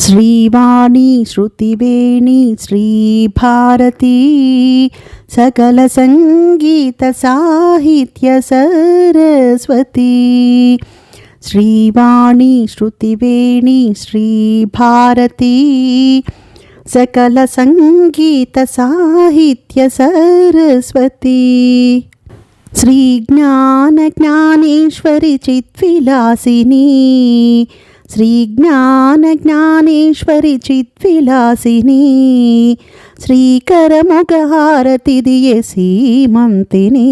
శ్రీవాణి శృతివేణి శ్రీభారతీ సకల సంగీత సాహిత్య సరస్వతి శ్రీవాణి శృతివేణి శ్రీభారతీ సకల సంగీత సాహిత్య సరస్వతి శ్రీజ్ఞాన జ్ఞానేశ్వరి చిద్విలాసిని శ్రీజ్ఞాన జ్ఞానేశ్వరి చిద్విలాసిని శ్రీకరముఖహారతిదియ సీమంతిని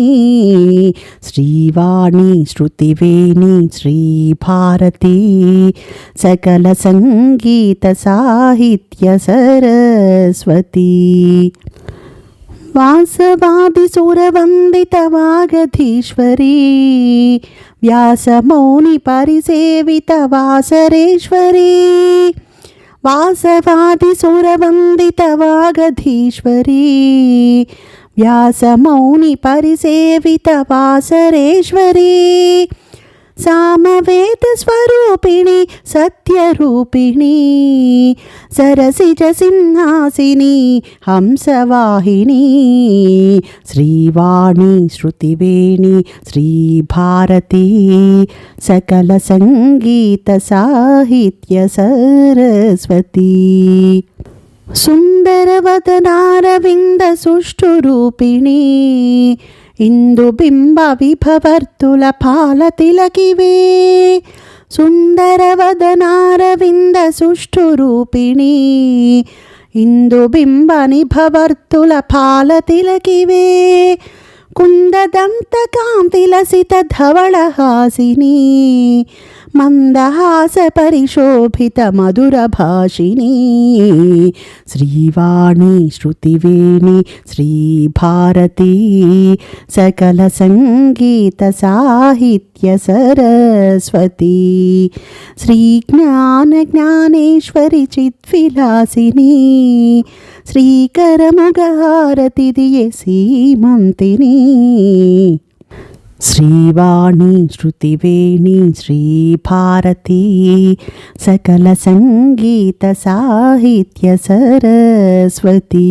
శ్రీవాణి శృతివేణి శ్రీభారతి సకల సంగీత సాహిత్య సరస్వతి वासवादिसुरवन्दितवागधीश्वरी व्यासमौनिपरिसेवितवासरेश्वरी वासवादिसुरवन्दितवागधीश्वरी व्यासमौनिपरिसेवितवासरेश्वरी సామవేద స్వరూపిణి సత్యరూపిణి సరసిజ సింహాసిని హంసవాహిని శ్రీవాణి శృతివేణి శ్రీభారతి సకల సంగీత సాహిత్య సరస్వతి. సుందరవదనారవింద సుష్ఠురూపిణి ఇందుబింబ విభవర్తుల పాలతిలకివే సుందరవదనారవింద సుష్ఠురూపిణి ఇందుబింబ నిభవర్తుల పాలతిలకివే కుందదంత కాంతిలసిత ధవళహాసిని మందహాస పరిశోభిత మధుర భాషిని. శ్రీవాణి శృతివేణి శ్రీభారతి సకల సంగీత సాహిత్య సరస్వతి. శ్రీ జ్ఞాన జ్ఞానేశ్వరి చిద్విలాసిని శ్రీకరముగహారతిదియ సీమంతిని శ్రీవాణి శృతివేణి శ్రీభారతి సకల సంగీత సాహిత్య సరస్వతి.